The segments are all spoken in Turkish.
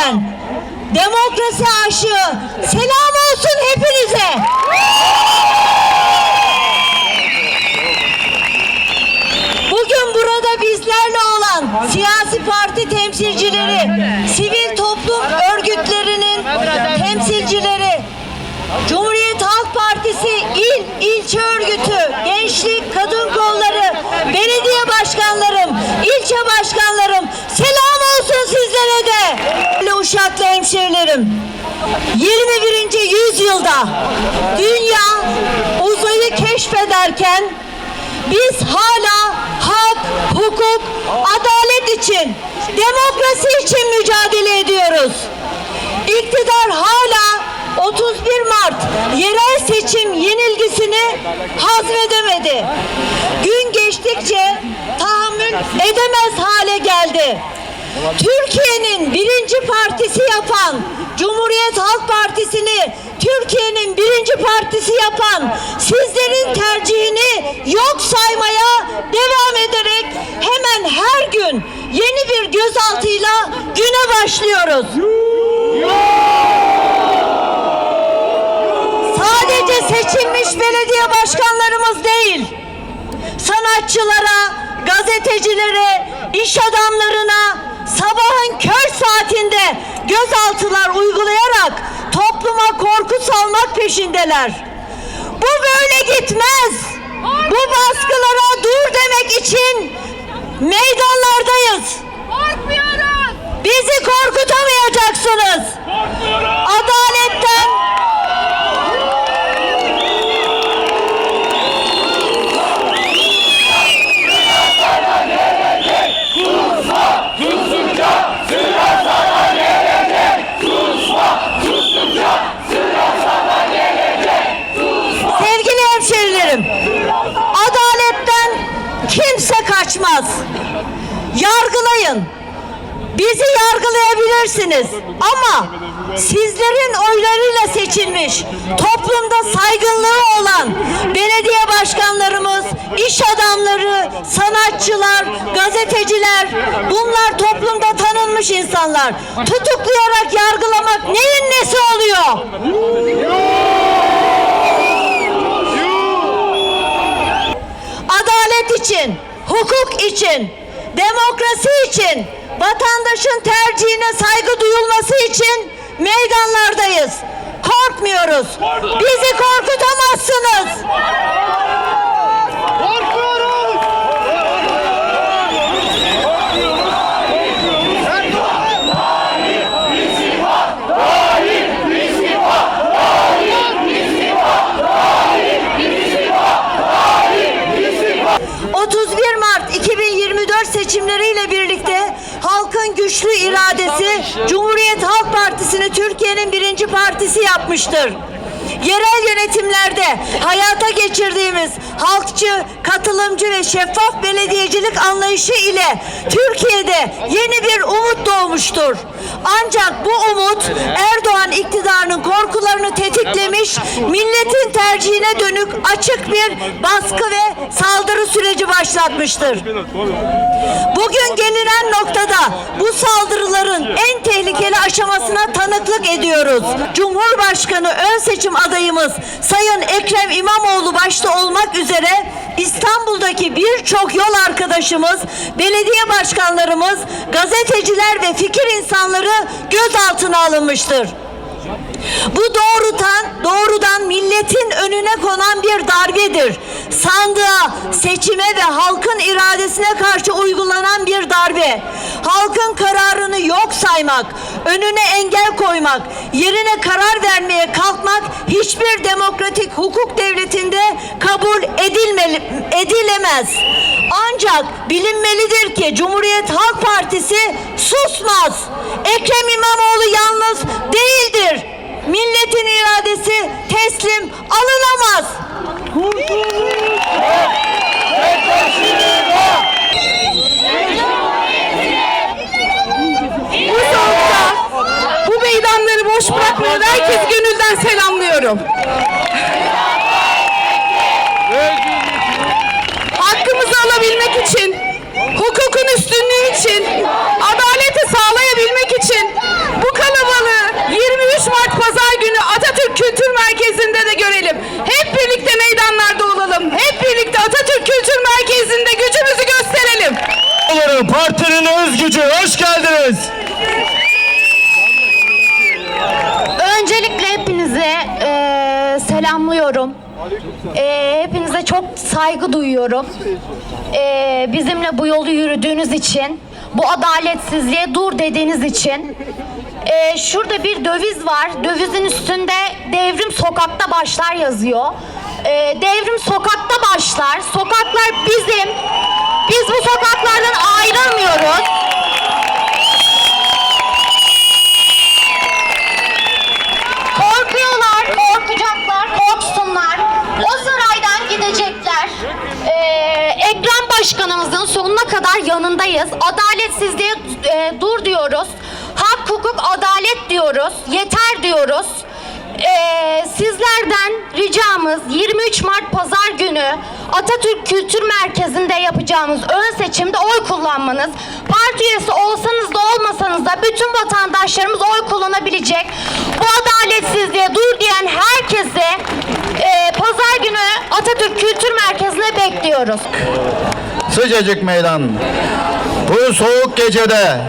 ben. Demokrasi aşığı. Selam olsun hepinize. Bugün burada bizlerle olan siyasi parti temsilcileri, sivil toplum örgütlerinin temsilcileri, Cumhuriyet Halk Partisi il, ilçe örgütü, gençlik, kadın kolları, belediye başkanlarım, ilçe başkanlarım hemşehrilerim, 21. yüzyılda dünya uzayı keşfederken biz hala hak, hukuk, adalet için, demokrasi için mücadele ediyoruz. İktidar hala 31 Mart yerel seçim yenilgisini hazmedemedi. Gün geçtikçe tahammül edemez hale geldi. Türkiye'nin birinci partisi yapan Cumhuriyet Halk Partisi'ni Türkiye'nin birinci partisi yapan sizlerin tercihini yok saymaya devam ederek hemen her gün yeni bir gözaltıyla güne başlıyoruz. Sadece seçilmiş belediye başkanlarımız değil, sanatçılara, gazetecilere, iş adamlarına sabahın kör saatinde gözaltılar uygulayarak topluma korku salmak peşindeler. Bu böyle gitmez. Bu baskılara dur demek için meydanlardayız. Korkmuyoruz. Bizi korkutamayacaksınız. Adaletten Sevgili hemşerilerim, adaletten kimse kaçmaz. Yargılayın. Bizi yargılayabilirsiniz ama sizlerin oylarıyla seçilmiş, toplumda saygınlığı olan belediye başkanlarımız, iş adamları, sanatçılar, gazeteciler, bunlar toplumda tanınmış insanlar. Tutuklayarak yargılamak neyin nesi oluyor? adalet için, hukuk için, demokrasi için, vatandaşın tercihine saygı duyulması için meydanlardayız. Korkmuyoruz. Bizi korkutamazsınız. Korkmuyoruz. 31 Mart 2024 seçimleriyle birlikte halkın güçlü iradesi Cumhuriyet Halk Partisi'ni Türkiye'nin birinci partisi yapmıştır. Yerel yönetimlerde hayata geçirdiğimiz halkçı, katılımcı ve şeffaf belediyecilik anlayışı ile Türkiye'de yeni bir umut doğmuştur. Ancak bu umut Erdoğan iktidarının korkularını tetiklemiş, milletin tercihine dönük açık bir baskı ve saldırı süreci başlatmıştır. Bugün gelinen noktada bu saldırıların en tehlikeli aşamasına tanıklık ediyoruz. Cumhurbaşkanı ön seçim adayımız Sayın Ekrem İmamoğlu başta olmak üzere İstanbul'daki birçok yol arkadaşımız, belediye başkanlarımız, gazeteciler ve fikir insanları gözaltına alınmıştır. Bu doğrudan doğrudan milletin önüne konan bir darbedir. Sandığa, seçime ve halkın iradesine karşı uygulanan bir darbe. Halkın kararını yok saymak, önüne engel koymak, yerine karar vermeye kalkmak hiçbir demokratik hukuk devletinde kabul edilmeli, edilemez. Ancak bilinmelidir ki Cumhuriyet Halk Partisi susmaz. Ekrem İmamoğlu yalnız değildir. Milletin iradesi teslim saygıyla selamlıyorum. Hakkımızı alabilmek için, hukukun üstünlüğü için, adaleti sağlayabilmek için bu kalabalığı 23 Mart Pazar günü Atatürk Kültür Merkezi'nde de görelim. Hep birlikte meydanlarda olalım. Hep birlikte Atatürk Kültür Merkezi'nde gücümüzü gösterelim. Partinin öz gücü. Hoş geldiniz. Selamlıyorum. Ee, hepinize çok saygı duyuyorum. Ee, bizimle bu yolu yürüdüğünüz için, bu adaletsizliğe dur dediğiniz için. Ee, şurada bir döviz var. Dövizin üstünde devrim sokakta başlar yazıyor. Ee, devrim sokakta başlar. Sokaklar bizim. Biz bu sokaklardan ayrılmıyoruz. Başkanımızın sonuna kadar yanındayız. Adaletsizliğe e, dur diyoruz. Hak, hukuk, adalet diyoruz. Yeter diyoruz. Ee, sizlerden ricamız 23 Mart Pazar günü Atatürk Kültür Merkezi'nde yapacağımız ön seçimde oy kullanmanız. Parti üyesi olsanız da olmasanız da bütün vatandaşlarımız oy kullanabilecek. Bu adaletsizliğe dur diyen herkesi e, Pazar günü Atatürk Kültür Merkezi'ne bekliyoruz. Sıcacık meydan. Bu soğuk gecede,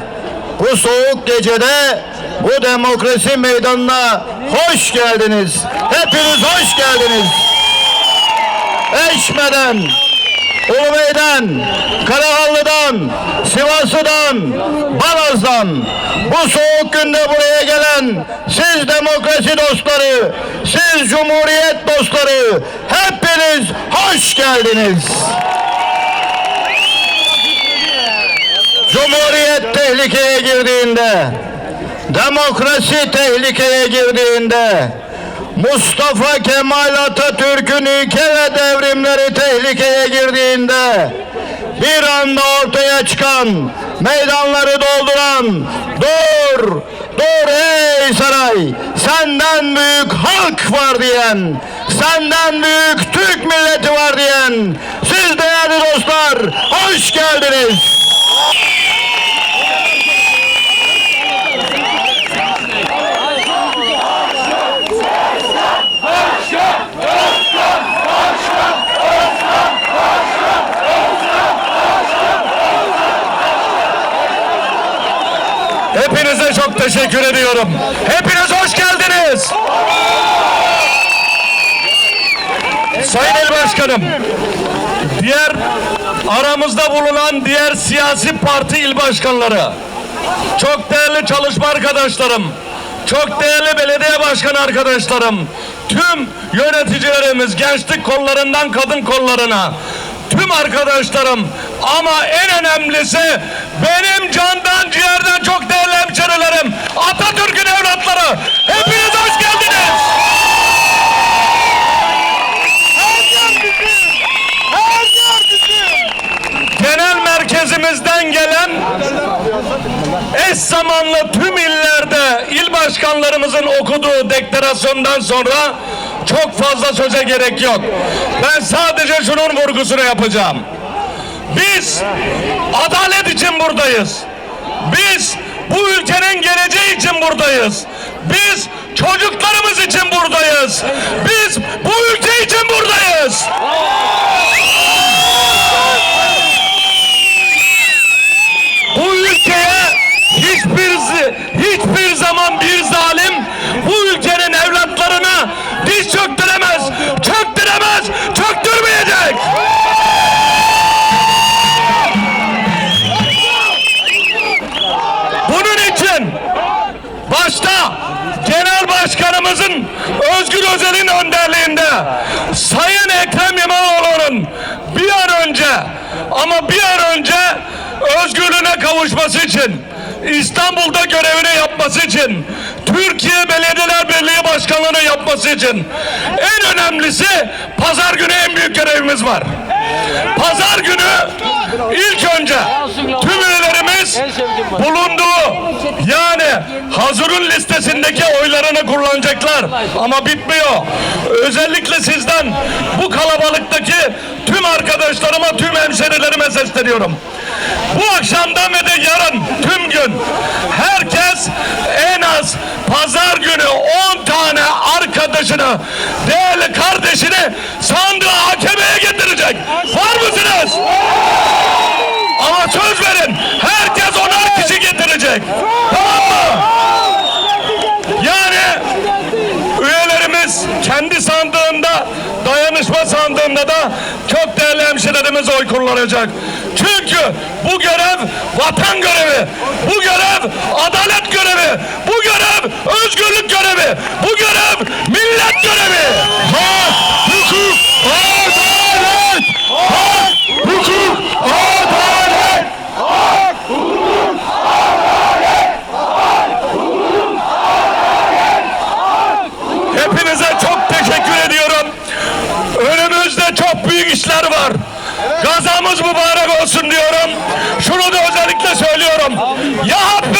bu soğuk gecede bu demokrasi meydanına hoş geldiniz. Hepiniz hoş geldiniz. Eşme'den, Ulubey'den, Karahanlı'dan, Sivas'tan, Balaz'dan bu soğuk günde buraya gelen siz demokrasi dostları, siz cumhuriyet dostları hepiniz hoş geldiniz. Cumhuriyet tehlikeye girdiğinde, demokrasi tehlikeye girdiğinde, Mustafa Kemal Atatürk'ün ilke ve devrimleri tehlikeye girdiğinde, bir anda ortaya çıkan, meydanları dolduran, dur, dur ey saray, senden büyük halk var diyen, senden büyük Türk milleti var diyen, siz değerli dostlar, hoş geldiniz. Hepinize çok teşekkür ediyorum. Hepiniz hoş geldiniz. Sayın İl Başkanım, diğer aramızda bulunan diğer siyasi parti il başkanları, çok değerli çalışma arkadaşlarım, çok değerli belediye başkanı arkadaşlarım, tüm yöneticilerimiz gençlik kollarından kadın kollarına, tüm arkadaşlarım ama en önemlisi benim candan ciğerden çok değerli hemşerilerim, Atatürk'ün evlatları. Hepiniz hoş geldiniz. Zamanlı tüm illerde il başkanlarımızın okuduğu deklarasyondan sonra çok fazla söze gerek yok. Ben sadece şunun vurgusunu yapacağım. Biz adalet için buradayız. Biz bu ülkenin geleceği için buradayız. Biz çocuklarımız için buradayız. Biz bu ülke için buradayız. Özel'in önderliğinde Sayın Ekrem İmamoğlu'nun bir an önce ama bir an önce özgürlüğüne kavuşması için İstanbul'da görevini yapması için Türkiye Belediyeler Birliği Başkanlığı'nı yapması için en önemlisi pazar günü en büyük görevimiz var. Pazar günü ilk önce tüm üyelerimiz bulunduğu yani hazırın listesindeki oylarını kullanacaklar ama bitmiyor. Özellikle sizden bu kalabalıktaki tüm arkadaşlarıma, tüm hemşerilerime sesleniyorum. Bu akşamdan ve de yarın tüm gün herkes en az pazar günü 10 tane arkadaşını, değerli kardeşini sandığa hakemeye getirecek. Var mısınız? Ama söz verin. Herkes onar kişi getirecek. Tamam mı? Yani üyelerimiz kendi sandığında anda da çok değerli hemşehrilerimiz oy kullanacak. Çünkü bu görev vatan görevi, bu görev adalet görevi, bu görev özgürlük görevi, bu görev millet görevi. Hak, hukuk, adalet! Hak, hukuk, adalet! Hepinize çok teşekkür ediyorum. Önümüzde çok büyük işler var. Gazamız mübarek olsun diyorum. Şunu da özellikle söylüyorum. Ya hiçbirimiz